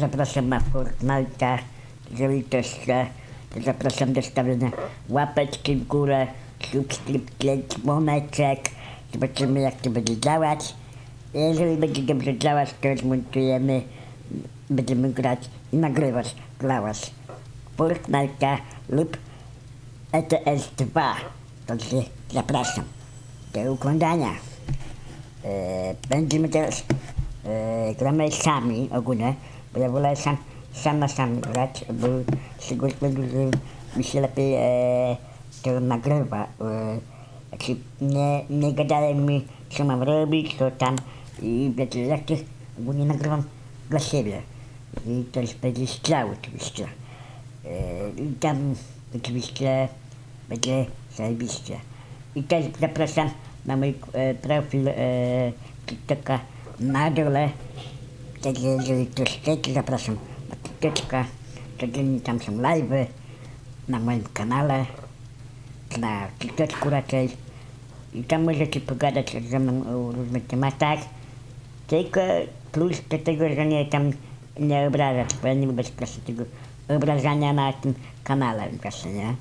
Zapraszam na Fortnite'a. Jeżeli ktoś chce, to zapraszam do stawienia łapeczki w górę, subskrypcji, dzwoneczek. Zobaczymy jak to będzie działać. Jeżeli będzie dobrze działać, to zmontujemy, będziemy grać i nagrywać dla Was Fortnite'a lub ETS 2. Także zapraszam do oglądania. E, będziemy teraz e, gramy sami ogólnie, ja wolę sam, sam na sam grać, bo z względu, że mi się lepiej e, to nagrywa. E, znaczy nie, nie gadają mi co mam robić, co tam i wiecie, jak to ogólnie nagrywam dla siebie. I to jest będzie strzał oczywiście. E, I tam oczywiście będzie zajebiście. I też zapraszam na mój e, profil e, TikToka na dole. Także jeżeli zapraszam na TikToka. Codziennie tam są live'y na moim kanale, na TikToku raczej. I tam możecie pogadać ze mną o różnych tematach. Tylko plus do tego, że nie tam nie obrażać, bo ja nie lubię właśnie tego obrażania na tym kanale właśnie, nie?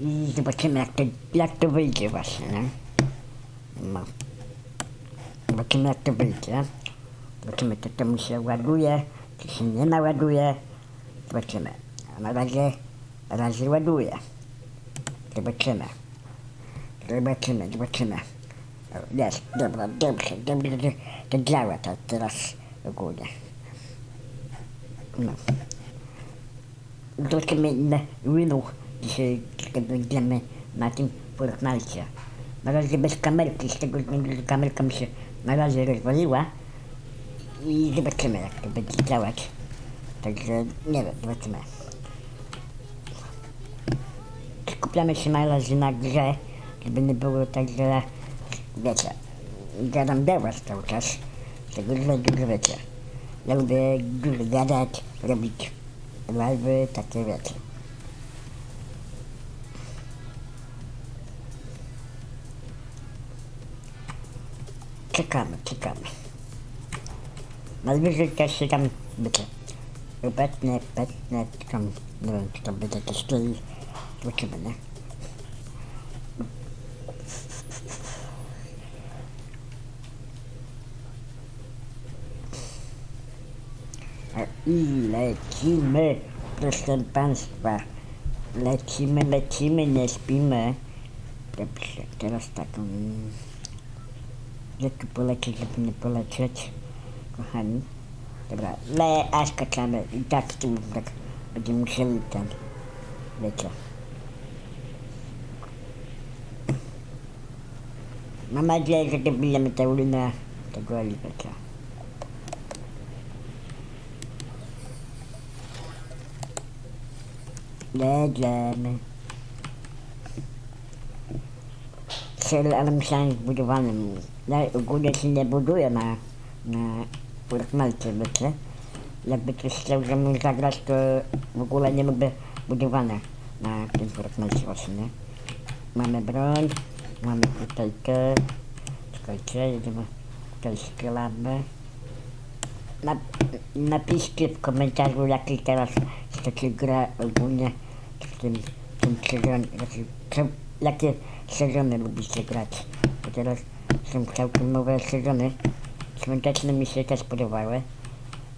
I zobaczymy jak to, jak to wyjdzie właśnie, nie? No. Zobaczymy jak to wyjdzie. Zobaczymy czy to mu się ładuje, czy się nie naładuje. Zobaczymy. A na razie, na razie ładuje. Zobaczymy. Zobaczymy, zobaczymy. Jest, dobra, dobrze, dobrze, to, to działa to teraz ogólnie. No. Zobaczymy ile winów dzisiaj będziemy na tym Fortnite. Na razie bez kamerki, z tego względu, że kamerka mi się na razie rozwaliła. I zobaczymy jak to będzie działać. Także nie wiem, zobaczymy. Skupiamy się na razie na grze, żeby nie było tak, że wiecie, gadam do was cały czas. Tego względu, że wiecie. Ja lubię dużo gadać, robić live'y, takie wiecie. Czekamy, czekamy. Najwyżej też się tam będzie obecnie, obecnie, tam, nie wiem, czy to będzie jakieś klei. Zobaczymy, nie? I lecimy, proszę Państwa. Lecimy, lecimy, nie śpimy. Dobrze, teraz tak. mm, Gdzie tu polecieć, żeby nie polecieć, kochani? Dobra, le, a skaczamy i tak tu tak będziemy musieli ten, wiecie. Mam nadzieję, że dobijemy tę linę tego Oliweka. Jedziemy. Cel, ale myślałem zbudowanym. Ja ogólnie się nie buduję na, na Fortnite, wiecie. Jakby ktoś chciał ze mną zagrać, to w ogóle nie lubię budowane na tym Fortnite właśnie, nie? Mamy broń, mamy tutaj te. Czekajcie, jedziemy tutaj strzelamy. Nap, napiszcie w komentarzu, jaki teraz chcecie grę ogólnie w tym, w tym sezonie, znaczy, jakie sezony lubicie grać. Bo teraz są całkiem nowe sezony. Świąteczne mi się też podobały.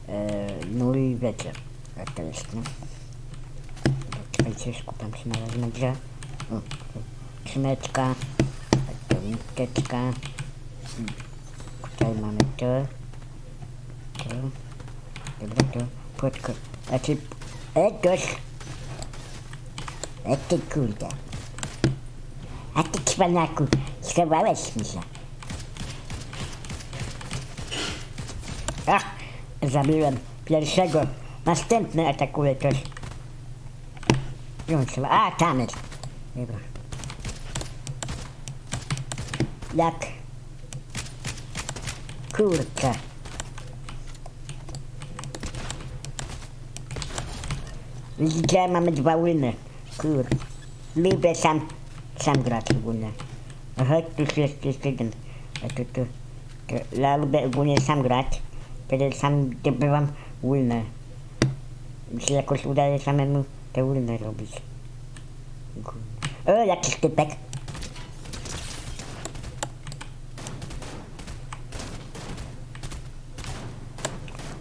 E, no i wiecie, jak to jest, no. Czekajcie, skupiam się na razie na grze. O, skrzyneczka, niteczka. Tutaj mamy to. To. Dobra, to. Płotko. Znaczy, e, goś. E, ty kurde. A ty cwaniaku, schowałeś mi się. Ach, zabiłem pierwszego. Następny atakuje się- A, tam jest. Dobra. Jak? Kurczę. Widzicie, mamy dwa winy. Kur. Lubię sam sam grać ogólnie. Aha, tu jest jeszcze jeden. Tu, tu, tu. Ja lubię ogólnie sam grać. Wtedy sam zdobywam ulne. Mi się jakoś udaje samemu te ulne robić. O, jakiś typek.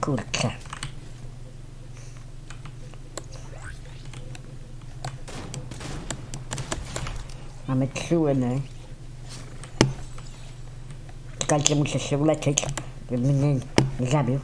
Kurczę. Mamy trzy łyny. Czekajcie, muszę się uleczyć, żeby mnie nie zabił.